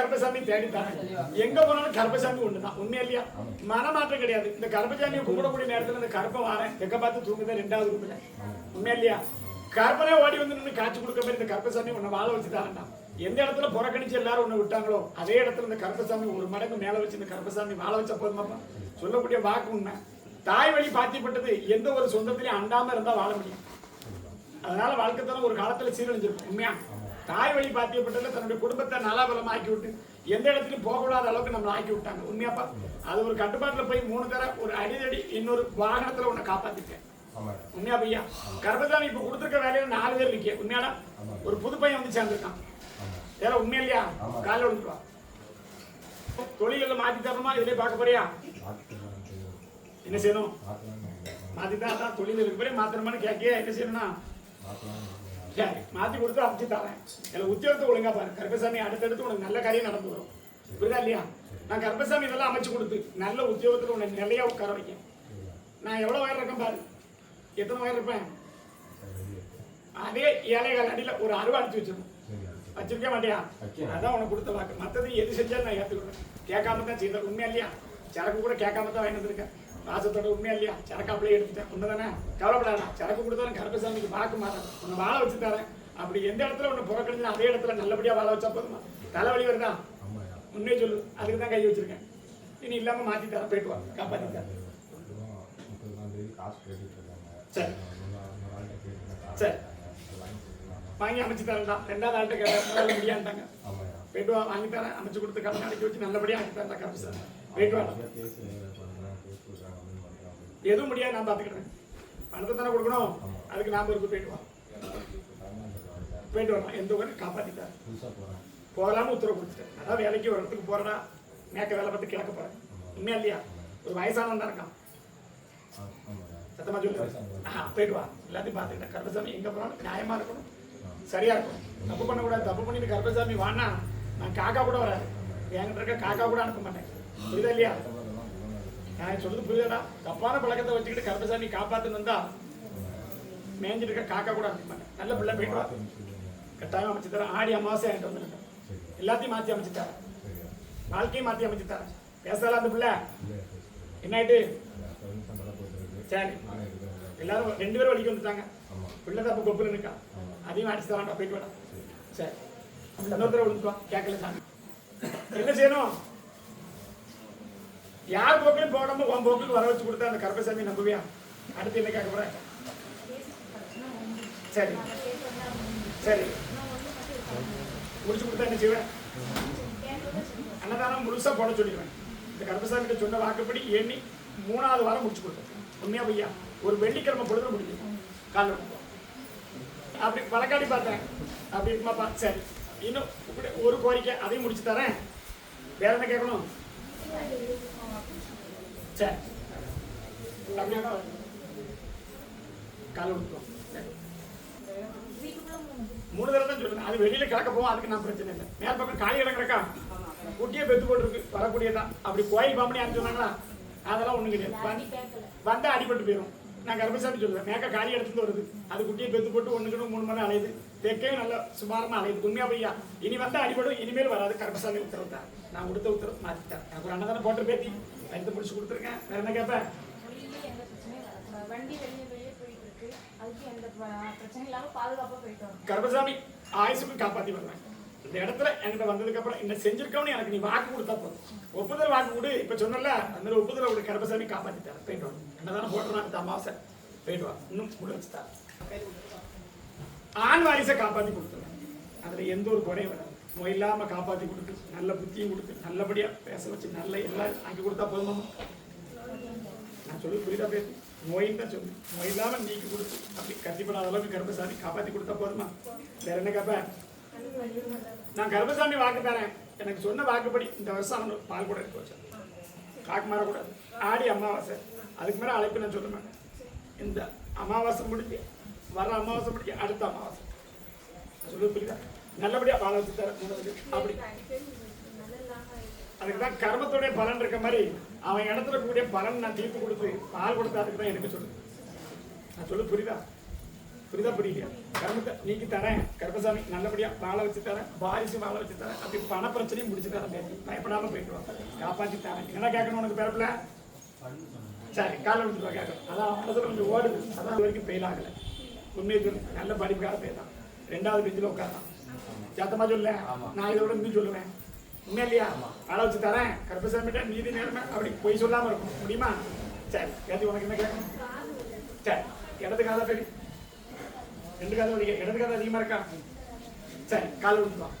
கருப்பசாமி தேடித்தான் எங்க போனாலும் கருப்பசாமி ஒண்ணுதான். உண்மையா இல்லையா? மனமாற்றம் கிடையாது. இந்த கருப்பசாமியை கும்பிடக்கூடிய நேரத்துல இந்த கருப்பை வாரேன். எங்க பார்த்து தூங்குதான் ரெண்டாவது ரூம்ல உண்மையா இல்லையா? கற்பனே ஓடி வந்து நின்று காட்சி கொடுக்க மாதிரி இந்த கருப்பசாமி உன்னை வாழ வச்சு தாரண்டாம் எந்த இடத்துல புறக்கணிச்சு எல்லாரும் உன்னை விட்டாங்களோ அதே இடத்துல இந்த கருப்பசாமி ஒரு மடங்கு மேல வச்சு இந்த கருப்பசாமி வாழ வச்ச போதுமாப்பா சொல்லக்கூடிய வாக்கு உண்மை. தாய் வழி பாத்திப்பட்டது எந்த ஒரு சொந்தத்திலையும் அண்டாம இருந்தா வாழ முடியும். அதனால வாழ்க்கை தரம் ஒரு காலத்துல சீரழிஞ்சிருக்கும். உண்மையா? தாய் வழி பாத்தியப்பட்டதுல தன்னுடைய குடும்பத்தை நலாபலம் ஆக்கி விட்டு எந்த இடத்துலயும் போகக்கூடாத அளவுக்கு நம்மளை ஆக்கி விட்டாங்க உண்மையாப்பா? அது ஒரு கட்டுப்பாட்டுல போய் மூணு தர ஒரு அடிதடி இன்னொரு வாகனத்துல உன்னை காப்பாத்திட்டேன். உண்மையா பையா? கர்ப்பசாமி இப்ப கொடுத்துருக்க வேலையில நாலு பேர் இருக்கே. உண்மையாடா? ஒரு புது பையன் வந்து சேர்ந்துருக்கான். ஏதா உண்மையா இல்லையா? காலைல விழுந்துருவா தொழில்களை மாத்தி தரணுமா? இதுலயே பார்க்க போறியா? என்ன செய்யணும்? மாத்தி தான் தொழில் இருக்கு போய் மாத்திரமானு கேட்கிய என்ன செய்யணும்னா? சரி மாத்தி கொடுத்து அமைச்சு தரேன். இதுல உத்தியோகத்தை ஒழுங்கா பாரு. கருப்பசாமி அடுத்தடுத்து உனக்கு நல்ல காரியம் நடந்து வரும். புரியுதா இல்லையா? நான் கருப்பசாமி இதெல்லாம் அமைச்சு கொடுத்து நல்ல உத்தியோகத்துல உனக்கு நிலையா உட்கார வைக்கேன் நான் எவ்வளவு வயர் இருக்கேன் பாரு. எத்தனை வயர் இருப்பேன்? அதே ஏழைகால் அடியில ஒரு அருவா அடிச்சு வச்சிருக்கோம். வச்சிருக்க மாட்டியா? அதான் உனக்கு கொடுத்த வாக்கு. மத்தது எது செஞ்சாலும் நான் ஏத்துக்கிறேன் கேட்காம தான் செய்தேன் உண்மையா இல்லையா? சரக்கு கூட கேட்காம தான் வாங்கிட்டு வந்திருக்கேன். வாசத்தோட உண்மையா இல்லையா? சரக்கு அப்படியே எடுத்துட்டேன். உண்மைதானே? கவலைப்படாத. சரக்கு கொடுத்தாலும் கருப்பசாமிக்கு பார்க்க மாட்டேன் உன்னை வாழ வச்சு தரேன். அப்படி எந்த இடத்துல உன்னை புறக்கணிச்சு அதே இடத்துல நல்லபடியா வாழ வச்சா போதுமா? தலைவலி வருதா? உண்மையை சொல்லு. அதுக்கு தான் கை வச்சிருக்கேன். இனி இல்லாம மாத்தி தரேன். போயிட்டு வா. காப்பாத்தி தரேன் சரி. சரி. வாங்கி அமைச்சு தரேன்டா. ரெண்டாவது ஆள்கிட்ட கேட்டேன். முடியாண்டாங்க போயிட்டு வா. வாங்கி தரேன். அமைச்சு கொடுத்து கடன் அடைக்கி வச்சு நல்லபடியா ஆக்கி தரேன் கருப்பசாமி. போயிட்டு வா. எதுவும் முடியாது நான் பார்த்துக்கிறேன் பணத்தை தானே கொடுக்கணும். அதுக்கு நாம இருக்கு போயிட்டு வா போயிட்டு வரலாம் எந்த ஒரு காப்பாத்திட்டார். போகலாம்னு உத்தரவு கொடுத்துட்டேன். அதாவது வேலைக்கு ஒரு இடத்துக்கு போறேன்னா மேக்க வேலை பார்த்து கேட்க போறேன். உண்மையா இல்லையா? ஒரு வயசானவன் தான் இருக்கான். சத்தமா சொல்லு. ஆ, போயிட்டு வா. எல்லாத்தையும் பார்த்துக்கிட்டேன். கருப்பசாமி எங்க போனாலும் நியாயமா இருக்கணும். சரியா இருக்கணும். தப்பு பண்ணக்கூடாது. தப்பு பண்ணிட்டு கருப்பசாமி வானா நான் காக்கா கூட வராது. என்கிட்ட இருக்க காக்கா கூட அனுப்ப மாட்டேன். புரியுதா இல்லையா? நான் சொல்றது புரியுதாடா தப்பான பழக்கத்தை வச்சுக்கிட்டு கருப்பசாமி காப்பாத்துன்னு வந்தா மேய்ஞ்சிட்டு இருக்க காக்கா கூட நல்ல பிள்ளை போயிட்டு வா கட்டாயம் அமைச்சு தரேன் ஆடி அமாவாசை என்கிட்ட வந்துருக்கேன் எல்லாத்தையும் மாத்தி அமைச்சு தரேன் வாழ்க்கையும் மாத்தி அமைச்சு தரேன் பேசலாம் அந்த பிள்ளை என்ன ஆயிட்டு சரி எல்லாரும் ரெண்டு பேரும் வலிக்கு வந்துட்டாங்க பிள்ளை தப்பு கொப்புல இருக்கா அதையும் அடிச்சு தரான்டா போயிட்டு வாடா சரி இன்னொருத்தர விழுந்துக்கோ கேட்கல சாமி என்ன செய்யணும் யார் போக்கிலும் போடாம உன் போக்குக்கு வர வச்சு கொடுத்தா அந்த கருப்பசாமி நம்புவியா? அடுத்து என்ன கேட்க போற? சரி. சரி. முடிச்சு கொடுத்தா என்ன செய்வேன் அன்னதானம் முழுசா போட சொல்லிடுவேன். இந்த கருப்பசாமி சொன்ன வாக்குப்படி எண்ணி மூணாவது வாரம் முடிச்சு கொடுத்தேன் உண்மையா பையா ஒரு வெள்ளிக்கிழமை பொழுது முடிஞ்சு காலைல அப்படி வழக்காடி பார்த்தேன். அப்படி இருக்குமாப்பா? சரி. இன்னும் இப்படி ஒரு கோரிக்கை அதையும் முடிச்சு தரேன். வேற என்ன கேட்கணும்? சரி காலை. மூணு தடவை தான் சொல்லுங்க. அது வெளியில கிடக்க போவோம் அதுக்கு நான் பிரச்சனை இல்லை. மேல் பக்கம் காலி இடம் கிடக்கா குட்டியை பெத்து போட்டுருக்கு. வரக்கூடியதான் அப்படி கோயில் பாம்பனி அனுப்பிச்சு சொன்னாங்களா? அதெல்லாம் ஒண்ணும் கிடையாது. வந்து- வந்தா அடிபட்டு போயிடும் நான் கர்ப்பசாமி சொல்லுவேன் மேக்க காலி இடத்துல வருது. அது குட்டியை பெத்து போட்டு ஒண்ணுக்கு மூணு மணி அலையுது. தெற்கையும் நல்ல சுமாரமா அலையுது. உண்மையா பையா இனி வந்தா அடிபடும். இனிமேல் வராது. கர்ப்பசாமி உத்தரவு தான். நான் கொடுத்த உத்தரவு மாத்திட்டேன் எனக்கு ஒரு அண்ணன் போட்டு பேத்தி. எடுத்து முடிச்சு கொடுத்துருக்கேன். வேற என்ன கேட்பேன் கர்ப்பசாமி ஆயுசுக்கும் காப்பாத்தி வருவேன் இந்த இடத்துல என்கிட்ட வந்ததுக்கு அப்புறம் என்ன செஞ்சிருக்கவனு எனக்கு நீ வாக்கு கொடுத்தா போதும். ஒப்புதல் வாக்கு கொடு. இப்ப சொன்னல அந்த மாதிரி ஒப்புதல் கொடு கர்ப்பசாமி காப்பாத்திட்டாரு. போயிட்டு வா என்னதானே போட்டுருவான் அடுத்த அமாவாசை. போயிட்டு வா இன்னும் கூட வச்சு ஆண் வாரிசை காப்பாத்தி கொடுத்துருவேன் அதுல எந்த ஒரு குறையும் வராது. நோய் இல்லாம காப்பாத்தி கொடுத்து நல்ல புத்தியும் கொடுத்து நல்லபடியா பேச வச்சு நல்ல எல்லாம் ஆக்கி கொடுத்தா போதுமா? நான் சொல்லி புரியுதா பேசு நோயின்னு தான் சொல்லு நோய் இல்லாம நீக்கி கொடுத்து அப்படி கத்திப்படாத அளவுக்கு கர்ப்பசாமி காப்பாத்தி கொடுத்தா போதுமா? வேற என்ன கேப்பேன் நான் கர்ப்பசாமி வாக்கு தரேன். எனக்கு சொன்ன வாக்குப்படி இந்த வருஷம் அவனு பால் கூட எடுத்து வச்சேன். காக்கு மாறக்கூடாது ஆடி அமாவாசை. அதுக்கு மேலே அழைப்பு நான் சொல்ல மாட்டேன். இந்த அமாவாசை முடிஞ்சு வர அமாவாசை முடிஞ்சு அடுத்த அமாவாசை. சொல்லு புரியுதா? நல்லபடியாக பால் வச்சு தரேன். அப்படி. அதுக்கு தான் கர்மத்துடைய பலன் இருக்க மாதிரி அவன் இடத்துல கூடிய பலன் நான் தீர்ப்பு கொடுத்து பால் கொடுத்து அதுக்கு தான் எனக்கு சொல்லுது. நான் சொல்லு புரியுதா? புரியுதா? புரியலையா? கர்மத்தை நீக்கி தரேன். கருப்பசாமி நல்லபடியா வாழ வச்சு தரேன். வாரிசு வாழ வச்சு தரேன். அப்படி பண பிரச்சனையும் முடிச்சு தரேன். பேசி பயப்படாம போயிட்டு வா காப்பாத்தி தரேன். என்ன கேட்கணும் உனக்கு பிறப்புல? சரி காலை விட்டுருவா கேட்கணும். அதான் மனசுல கொஞ்சம் ஓடுது. அதான் வரைக்கும் ஃபெயில் ஆகல. உண்மையை சொல்லு நல்ல படிப்புக்காக போய் தான் ரெண்டாவது பெஞ்சில் உட்காரான் சத்தமா சொல்ல நான் இதோட இருந்து சொல்லுவேன். உண்மை இல்லையா? வாழ வச்சு தரேன். கருப்பசாமிட்ட நீதி நேர்மை அப்படி பொய் சொல்லாம இருக்கும் முடியுமா? சரி கேட்டு உனக்கு என்ன கேட்கணும்? சரி இடத்துக்காக தான் பெரிய ரெண்டு காதம் அதிகம் இடது காதம் அதிகமா இருக்கா? சரி கால் விட்டுக்கலாம்